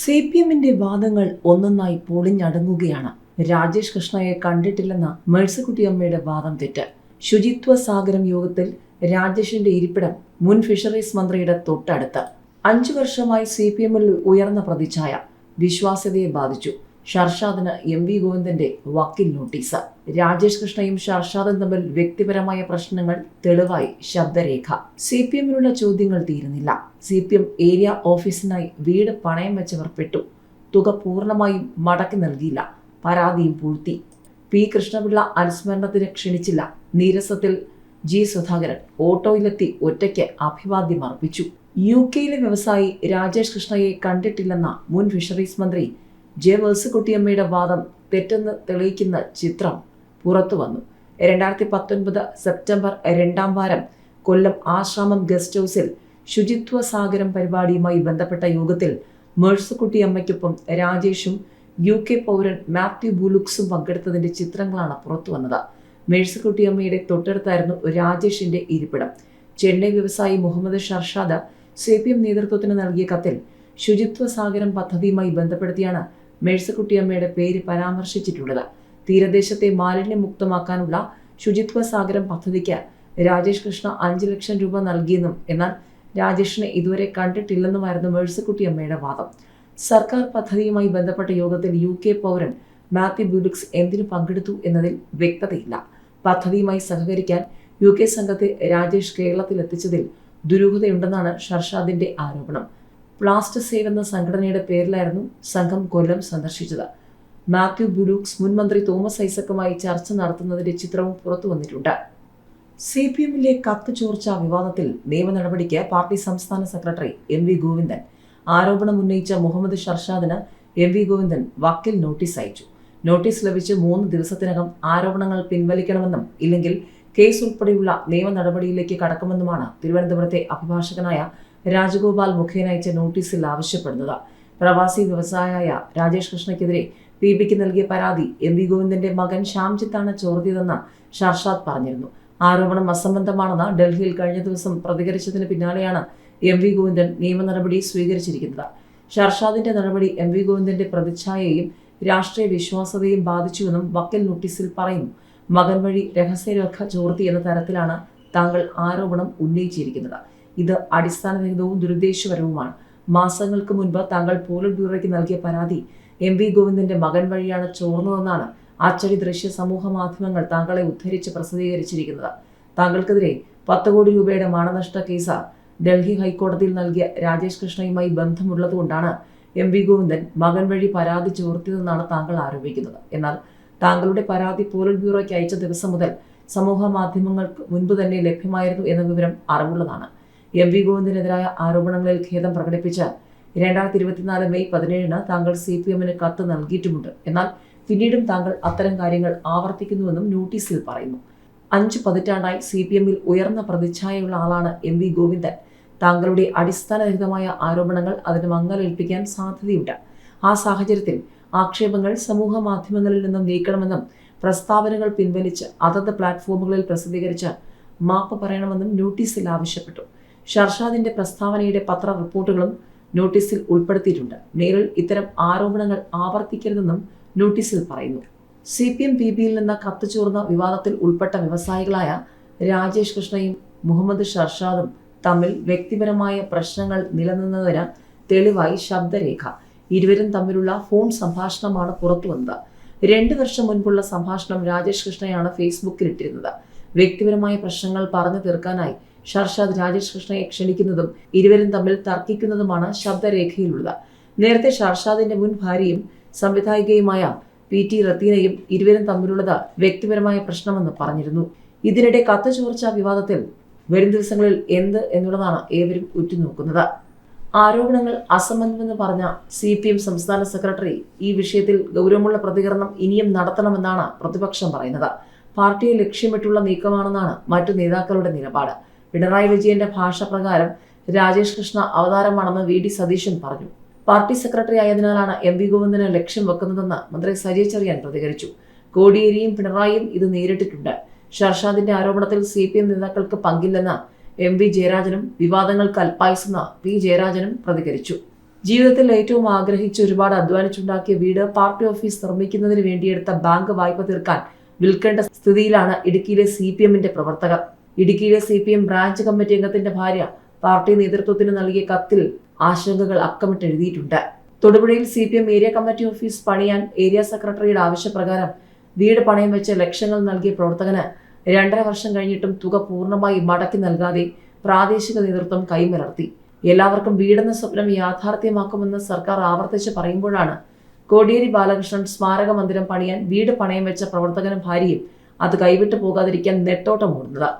C P എമ്മിന്റെ വാദങ്ങൾ ഒന്നൊന്നായി പൊളിഞ്ഞടങ്ങുകയാണ്. രാജേഷ് കൃഷ്ണയെ കണ്ടിട്ടില്ലെന്ന മേഴ്സിക്കുട്ടിയമ്മയുടെ വാദം തെറ്റ്. ശുചിത്വ സാഗരം യോഗത്തിൽ രാജേഷിന്റെ ഇരിപ്പിടം മുൻ ഫിഷറീസ് മന്ത്രിയുടെ തൊട്ടടുത്ത്. അഞ്ചു വർഷമായി സി പി എമ്മിൽ ഉയർന്ന പ്രതിച്ഛായ. വിശ്വാസ്യതയെ ബാധിച്ചു. ഷർഷാദിന് എം വി ഗോവിന്ദന്റെ വക്കീൽ നോട്ടീസ്. രാജേഷ് കൃഷ്ണയും ഷർഷാദും തമ്മിൽ വ്യക്തിപരമായ പ്രശ്നങ്ങൾ തെളിവായി ശബ്ദരേഖ. സി പി എമ്മിനുള്ള ചോദ്യങ്ങൾ തീരുന്നില്ല. സി പി എം ഏരിയ ഓഫീസിനായി വീട് പണയം വെച്ചവർ പെട്ടു. തുക പൂർണമായും മടക്കി നൽകിയില്ല. പരാതിയും പൂഴ്ത്തി. പി കൃഷ്ണപിള്ള അനുസ്മരണത്തിന് ക്ഷണിച്ചില്ല. നീരസത്തിൽ ജി സുധാകരൻ ഓട്ടോയിലെത്തി ഒറ്റയ്ക്ക് അഭിവാദ്യം അർപ്പിച്ചു. യു കെയിലെ വ്യവസായി രാജേഷ് കൃഷ്ണയെ കണ്ടിട്ടില്ലെന്ന മുൻ ഫിഷറീസ് മന്ത്രി ജെ മേഴ്സിക്കുട്ടിയമ്മയുടെ വാദം തെറ്റെന്ന് തെളിയിക്കുന്ന ചിത്രം പുറത്തു വന്നു. രണ്ടായിരത്തി പത്തൊൻപത് സെപ്റ്റംബർ രണ്ടാം വാരം കൊല്ലം ആശ്രാമം ഗസ്റ്റ് ഹൗസിൽ ശുചിത്വ സാഗരം പരിപാടിയുമായി ബന്ധപ്പെട്ട യോഗത്തിൽ മേഴ്സിക്കുട്ടിയമ്മയ്ക്കൊപ്പം രാജേഷും യു കെ പൗരൻ മാത്യു ബുലുക്സും പങ്കെടുത്തതിന്റെ ചിത്രങ്ങളാണ് പുറത്തു വന്നത്. മേഴ്സിക്കുട്ടിയമ്മയുടെ തൊട്ടടുത്തായിരുന്നു രാജേഷിന്റെ ഇരിപ്പിടം. ചെന്നൈ വ്യവസായി Muhammad Sharshad C P M നേതൃത്വത്തിന് നൽകിയ കത്തിൽ ശുചിത്വ സാഗരം പദ്ധതിയുമായി ബന്ധപ്പെടുത്തിയാണ് മേഴ്സിക്കുട്ടിയമ്മയുടെ പേര് പരാമർശിച്ചിട്ടുള്ളത്. തീരദേശത്തെ മാലിന്യമുക്തമാക്കാനുള്ള ശുചിത്വ സാഗരം പദ്ധതിക്ക് രാജേഷ് കൃഷ്ണ അഞ്ച് ലക്ഷം രൂപ നൽകിയെന്നും എന്നാൽ രാജേഷിനെ ഇതുവരെ കണ്ടിട്ടില്ലെന്നുമായിരുന്നു മേഴ്സക്കുട്ടിയമ്മയുടെ വാദം. സർക്കാർ പദ്ധതിയുമായി ബന്ധപ്പെട്ട യോഗത്തിൽ യു കെ പൗരൻ മാത്യു ബ്യൂഡിക്സ് എന്തിനു പങ്കെടുത്തു എന്നതിൽ വ്യക്തതയില്ല. പദ്ധതിയുമായി സഹകരിക്കാൻ യു കെ സംഘത്തെ രാജേഷ് കേരളത്തിൽ എത്തിച്ചതിൽ ദുരൂഹതയുണ്ടെന്നാണ് ഷർഷാദിന്റെ ആരോപണം. പ്ലാസ്റ്റ് സേവ് എന്ന സംഘടനയുടെ പേരിലായിരുന്നു സംഘം കൊല്ലം സന്ദർശിച്ചത്. മാത്യു ബുലൂക്സ് മുൻ മന്ത്രി തോമസ് ഐസക്കുമായി ചർച്ച നടത്തുന്നതിന്റെ ചിത്രവും പുറത്തു വന്നിട്ടുണ്ട്. സി പി എമ്മിലെ കത്ത് ചോർച്ച വിവാദത്തിൽ നിയമ നടപടിക്ക് പാർട്ടി സംസ്ഥാന സെക്രട്ടറി എം വി ഗോവിന്ദൻ ആരോപണം ഉന്നയിച്ച മുഹമ്മദ് ഷർഷാദിന് എം വി ഗോവിന്ദൻ വക്കീൽ നോട്ടീസ് അയച്ചു. നോട്ടീസ് ലഭിച്ച് മൂന്ന് ദിവസത്തിനകം ആരോപണങ്ങൾ പിൻവലിക്കണമെന്നും ഇല്ലെങ്കിൽ കേസ് ഉൾപ്പെടെയുള്ള നിയമ നടപടിയിലേക്ക് കടക്കുമെന്നുമാണ് തിരുവനന്തപുരത്തെ അഭിഭാഷകനായ രാജഗോപാൽ മുഖേന അയച്ച നോട്ടീസിൽ ആവശ്യപ്പെടുന്നത്. പ്രവാസി വ്യവസായിയായ രാജേഷ് കൃഷ്ണയ്ക്കെതിരെ പി ബിക്ക് നൽകിയ പരാതി എം വി ഗോവിന്ദന്റെ മകൻ ശ്യാംജിത്താണ് ചോർത്തിയതെന്ന് ഷർഷാദ് പറഞ്ഞിരുന്നു. ആരോപണം അസംബന്ധമാണെന്ന് ഡൽഹിയിൽ കഴിഞ്ഞ ദിവസം പ്രതികരിച്ചതിന് പിന്നാലെയാണ് എം വി ഗോവിന്ദൻ നിയമ നടപടി സ്വീകരിച്ചിരിക്കുന്നത്. ഷർഷാദിന്റെ നടപടി എം വി ഗോവിന്ദന്റെ പ്രതിച്ഛായയെയും രാഷ്ട്രീയ വിശ്വാസതയും ബാധിച്ചുവെന്നും വക്കൽ നോട്ടീസിൽ പറയുന്നു. മകൻ വഴി രഹസ്യരേഖ ചോർത്തി എന്ന തരത്തിലാണ് താങ്കൾ ആരോപണം ഉന്നയിച്ചിരിക്കുന്നത്. ഇത് അടിസ്ഥാനരഹിതവും ദുരുദ്ദേശപരവുമാണ്. മാസങ്ങൾക്ക് മുൻപ് താങ്കൾ പോളിറ്റ് ബ്യൂറോയ്ക്ക് നൽകിയ പരാതി എം വി ഗോവിന്ദന്റെ മകൻ വഴിയാണ് ചോർന്നതെന്നാണ് അച്ചടി ദൃശ്യ സമൂഹ മാധ്യമങ്ങൾ താങ്കളെ ഉദ്ധരിച്ച് പ്രസിദ്ധീകരിച്ചിരിക്കുന്നത്. താങ്കൾക്കെതിരെ പത്ത് കോടി രൂപയുടെ മാനനഷ്ട കേസ് ഡൽഹി ഹൈക്കോടതിയിൽ നൽകിയ രാജേഷ് കൃഷ്ണയുമായി ബന്ധമുള്ളതുകൊണ്ടാണ് എം വി ഗോവിന്ദൻ മകൻ വഴി പരാതി ചോർത്തിയതെന്നാണ് താങ്കൾ ആരോപിക്കുന്നത്. എന്നാൽ താങ്കളുടെ പരാതി പോളിറ്റ് ബ്യൂറോയ്ക്ക് അയച്ച ദിവസം മുതൽ സമൂഹ മാധ്യമങ്ങൾക്ക് മുൻപ് തന്നെ ലഭ്യമായിരുന്നു എന്ന വിവരം അറിവുള്ളതാണ്. എം വി ഗോവിന്ദനെതിരായ ആരോപണങ്ങളിൽ ഖേദം പ്രകടിപ്പിച്ച് രണ്ടായിരത്തി ഇരുപത്തിനാല് മെയ് പതിനേഴിന് താങ്കൾ സി പി എമ്മിന് കത്ത് നൽകിയിട്ടുമുണ്ട്. എന്നാൽ പിന്നീടും താങ്കൾ അത്തരം കാര്യങ്ങൾ ആവർത്തിക്കുന്നുവെന്നും നോട്ടീസിൽ പറയുന്നു. അഞ്ച് പതിറ്റാണ്ടായി സി പി എമ്മിൽ ഉയർന്ന പ്രതിച്ഛായയുള്ള ആളാണ് എം വി ഗോവിന്ദൻ. താങ്കളുടെ അടിസ്ഥാനരഹിതമായ ആരോപണങ്ങൾ അതിന് മങ്ങലേൽപ്പിക്കാൻ സാധ്യതയുണ്ട്. ആ സാഹചര്യത്തിൽ ആക്ഷേപങ്ങൾ സമൂഹ മാധ്യമങ്ങളിൽ നിന്നും നീക്കണമെന്നും പ്രസ്താവനകൾ പിൻവലിച്ച് അതത് പ്ലാറ്റ്ഫോമുകളിൽ പ്രസിദ്ധീകരിച്ച് മാപ്പ് പറയണമെന്നും നോട്ടീസിൽ ആവശ്യപ്പെട്ടു. ഷർഷാദിന്റെ പ്രസ്താവനയുടെ പത്ര റിപ്പോർട്ടുകളും നോട്ടീസിൽ ഉൾപ്പെടുത്തിയിട്ടുണ്ട്. നേരിൽ ഇത്തരം ആരോപണങ്ങൾ ആവർത്തിക്കരുതെന്നും നോട്ടീസിൽ പറയുന്നു. സി പി എം പി ബിയിൽ നിന്ന് കത്തുചോർന്ന വിവാദത്തിൽ ഉൾപ്പെട്ട വ്യവസായികളായ രാജേഷ് കൃഷ്ണയും മുഹമ്മദ് ഷർഷാദും തമ്മിൽ വ്യക്തിപരമായ പ്രശ്നങ്ങൾ നിലനിന്നതിന് തെളിവായി ശബ്ദരേഖ. ഇരുവരും തമ്മിലുള്ള ഫോൺ സംഭാഷണമാണ് പുറത്തുവന്നത്. രണ്ട് വർഷം മുൻപുള്ള സംഭാഷണം രാജേഷ് കൃഷ്ണയാണ് ഫേസ്ബുക്കിൽ ഇട്ടിരുന്നത്. വ്യക്തിപരമായ പ്രശ്നങ്ങൾ പറഞ്ഞു തീർക്കാനായി ഷർഷാദ് രാജേഷ് കൃഷ്ണയെ ക്ഷണിക്കുന്നതും ഇരുവരും തമ്മിൽ തർക്കിക്കുന്നതുമാണ് ശബ്ദരേഖയിലുള്ളത്. നേരത്തെ ഷർഷാദിന്റെ മുൻ ഭാര്യയും സംവിധായികയുമായ പി ടി റത്തീനയും ഇരുവരും തമ്മിലുള്ളത് വ്യക്തിപരമായ പ്രശ്നമെന്ന് പറഞ്ഞിരുന്നു. ഇതിനിടെ കത്ത് ചോർച്ച വിവാദത്തിൽ വരും ദിവസങ്ങളിൽ എന്ത് എന്നുള്ളതാണ് ഏവരും ഉറ്റുനോക്കുന്നത്. ആരോപണങ്ങൾ അസംബന്ധമെന്ന് പറഞ്ഞ സി പി എം സംസ്ഥാന സെക്രട്ടറി ഈ വിഷയത്തിൽ ഗൗരവമുള്ള പ്രതികരണം ഇനിയും നടത്തണമെന്നാണ് പ്രതിപക്ഷം പറയുന്നത്. പാർട്ടിയെ ലക്ഷ്യമിട്ടുള്ള നീക്കമാണെന്നാണ് മറ്റു നേതാക്കളുടെ നിലപാട്. പിണറായി വിജയന്റെ ഭാഷ പ്രകാരം രാജേഷ് കൃഷ്ണ അവതാരമാണെന്ന് വി ഡി സതീശൻ പറഞ്ഞു. പാർട്ടി സെക്രട്ടറി ആയതിനാലാണ് എം വി ഗോവിന്ദന് ലക്ഷ്യം വെക്കുന്നതെന്ന് മന്ത്രി സജി ചെറിയാൻ പ്രതികരിച്ചു. കോടിയേരിയും പിണറായിയും ഇത് നേരിട്ടിട്ടുണ്ട്. ഷർഷാദിന്റെ ആരോപണത്തിൽ സി പി എം നേതാക്കൾക്ക് പങ്കില്ലെന്ന് എം വി ജയരാജനും വിവാദങ്ങൾക്ക് അൽപ്പായുസെന്ന് പി ജയരാജനും പ്രതികരിച്ചു. ജീവിതത്തിൽ ഏറ്റവും ആഗ്രഹിച്ച് ഒരുപാട് അധ്വാനിച്ചുണ്ടാക്കിയ വീട് പാർട്ടി ഓഫീസ് നിർമ്മിക്കുന്നതിന് വേണ്ടിയെടുത്ത ബാങ്ക് വായ്പ തീർക്കാൻ വിൽക്കേണ്ട സ്ഥിതിയിലാണ് ഇടുക്കിയിലെ സി പി എമ്മിന്റെ പ്രവർത്തകർ. ഇടുക്കിയിലെ C P M branch committee അംഗത്തിന്റെ ഭാര്യ പാർട്ടി നേതൃത്വത്തിന് നൽകിയ കത്തിൽ ആശങ്കകൾ അക്കമിട്ട് എഴുതിയിട്ടുണ്ട് തൊടുപുഴയിൽ C P M area committee office പണിയാൻ ഏരിയ സെക്രട്ടറിയുടെ ആവശ്യപ്രകാരം വീട് പണയം വെച്ച് ലക്ഷങ്ങൾ നൽകിയ പ്രവർത്തകന് രണ്ടര വർഷം കഴിഞ്ഞിട്ടും തുക പൂർണമായി മടക്കി നൽകാതെ പ്രാദേശിക നേതൃത്വം കൈമലർത്തി. എല്ലാവർക്കും വീടെന്ന സ്വപ്നം യാഥാർത്ഥ്യമാക്കുമെന്ന് സർക്കാർ ആവർത്തിച്ച് പറയുമ്പോഴാണ് കോടിയേരി ബാലകൃഷ്ണൻ സ്മാരക മന്ദിരം പണിയാൻ വീട് പണയം വെച്ച പ്രവർത്തകനും ഭാര്യയും അത് കൈവിട്ടു പോകാതിരിക്കാൻ നെട്ടോട്ടം ഓടുന്നത്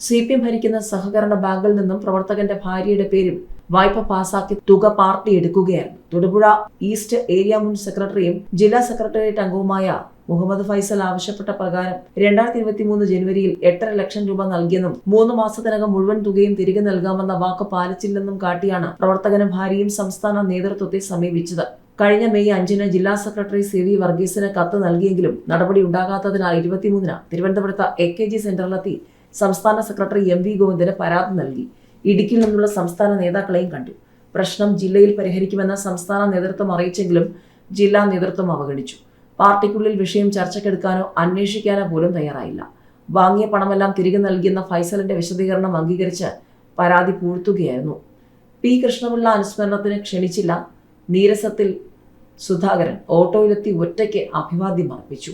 സി പി എം ഭരിക്കുന്ന സഹകരണ ബാങ്കിൽ നിന്നും പ്രവർത്തകന്റെ ഭാര്യയുടെ പേരിൽ വായ്പ പാസാക്കി തുക പാർട്ടി എടുക്കുകയായിരുന്നു. തൊടുപുഴ ഈസ്റ്റ് ഏരിയ മുൻ സെക്രട്ടറിയും ജില്ലാ സെക്രട്ടേറിയറ്റ് അംഗവുമായ മുഹമ്മദ് ഫൈസൽ ആവശ്യപ്പെട്ട പ്രകാരം രണ്ടായിരത്തി ഇരുപത്തി മൂന്ന് ജനുവരിയിൽ എട്ടര ലക്ഷം രൂപ നൽകിയെന്നും മൂന്ന് മാസത്തിനകം മുഴുവൻ തുകയും തിരികെ നൽകാമെന്ന വാക്ക് പാലിച്ചില്ലെന്നും കാട്ടിയാണ് പ്രവർത്തകനും ഭാര്യയും സംസ്ഥാന നേതൃത്വത്തെ സമീപിച്ചത്. കഴിഞ്ഞ മെയ് അഞ്ചിന് ജില്ലാ സെക്രട്ടറി സി വി വർഗീസിന് കത്ത് നൽകിയെങ്കിലും നടപടി ഉണ്ടാകാത്തതിനാൽ ഇരുപത്തിമൂന്നിന് തിരുവനന്തപുരത്ത് എ കെ ജി സെന്ററിലെത്തി സംസ്ഥാന സെക്രട്ടറി എം വി ഗോവിന്ദന് പരാതി നൽകി. ഇടുക്കിയിൽ നിന്നുള്ള സംസ്ഥാന നേതാക്കളെയും കണ്ടു. പ്രശ്നം ജില്ലയിൽ പരിഹരിക്കുമെന്ന് സംസ്ഥാന നേതൃത്വം അറിയിച്ചെങ്കിലും ജില്ലാ നേതൃത്വം അവഗണിച്ചു. പാർട്ടിക്കുള്ളിൽ വിഷയം ചർച്ചയ്ക്കെടുക്കാനോ അന്വേഷിക്കാനോ പോലും തയ്യാറായില്ല. വാങ്ങിയ പണമെല്ലാം തിരികെ നൽകിയെന്ന ഫൈസലിന്റെ വിശദീകരണം അംഗീകരിച്ച് പരാതി പൂഴ്ത്തുകയായിരുന്നു. പി കൃഷ്ണപിള്ള അനുസ്മരണത്തിന് ക്ഷണിച്ചില്ല. നീരസത്തിൽ സുധാകരൻ ഓട്ടോയിലെത്തി ഒറ്റയ്ക്ക് അഭിവാദ്യം അർപ്പിച്ചു.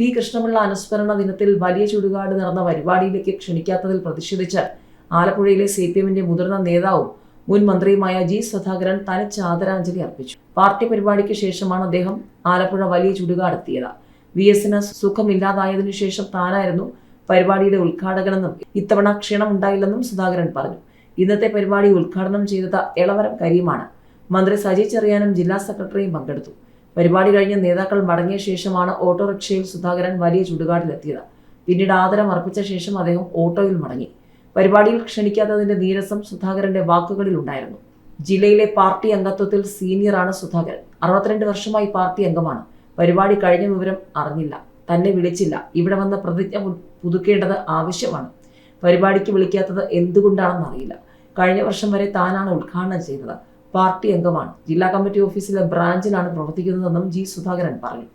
പി കൃഷ്ണപിള്ള അനുസ്മരണ ദിനത്തിൽ വലിയ ചുടുകാട് നടന്ന പരിപാടിയിലേക്ക് ക്ഷണിക്കാത്തതിൽ പ്രതിഷേധിച്ച് ആലപ്പുഴയിലെ സി പി എമ്മിന്റെ മുതിർന്ന നേതാവും മുൻ മന്ത്രിയുമായ ജി സുധാകരൻ തനിച്ച് ആദരാഞ്ജലി അർപ്പിച്ചു. പാർട്ടി പരിപാടിക്ക് ശേഷമാണ് അദ്ദേഹം ആലപ്പുഴ വലിയ ചുടുകാടെത്തിയത്. വി എസിന് സുഖമില്ലാതായതിനു ശേഷം താനായിരുന്നു പരിപാടിയുടെ ഉദ്ഘാടകനെന്നും ഇത്തവണ ക്ഷണമുണ്ടായില്ലെന്നും സുധാകരൻ പറഞ്ഞു. ഇന്നത്തെ പരിപാടി ഉദ്ഘാടനം ചെയ്തത് എളവരം കരീമാണ് മന്ത്രി സജി ചെറിയാനും ജില്ലാ സെക്രട്ടറിയും പങ്കെടുത്തു. പരിപാടി കഴിഞ്ഞ് നേതാക്കൾ മടങ്ങിയ ശേഷമാണ് ഓട്ടോറിക്ഷയിൽ സുധാകരൻ വലിയ ചുടുകാട്ടിലെത്തിയത്. പിന്നീട് ആദരം അർപ്പിച്ച ശേഷം അദ്ദേഹം ഓട്ടോയിൽ മടങ്ങി. പരിപാടിയിൽ ക്ഷണിക്കാത്തതിന്റെ നീരസം സുധാകരന്റെ വാക്കുകളിൽ ഉണ്ടായിരുന്നു. ജില്ലയിലെ പാർട്ടി അംഗത്വത്തിൽ സീനിയറാണ് സുധാകരൻ. അറുപത്തിരണ്ട് വർഷമായി പാർട്ടി അംഗമാണ്. പരിപാടി കഴിഞ്ഞ വിവരം അറിഞ്ഞില്ല. തന്നെ വിളിച്ചില്ല. ഇവിടെ വന്ന് പ്രതിജ്ഞ പുതുക്കേണ്ടത് ആവശ്യമാണ്. പരിപാടിക്ക് വിളിക്കാത്തത് എന്തുകൊണ്ടാണെന്ന് അറിയില്ല കഴിഞ്ഞ വർഷം വരെ താനാണ് ഉദ്ഘാടനം ചെയ്തത്. പാർട്ടി അംഗമാണ്. ജില്ലാ കമ്മിറ്റി ഓഫീസിലെ ബ്രാഞ്ചിലാണ് പ്രവർത്തിക്കുന്നതെന്നും ജി സുധാകരൻ പറഞ്ഞു.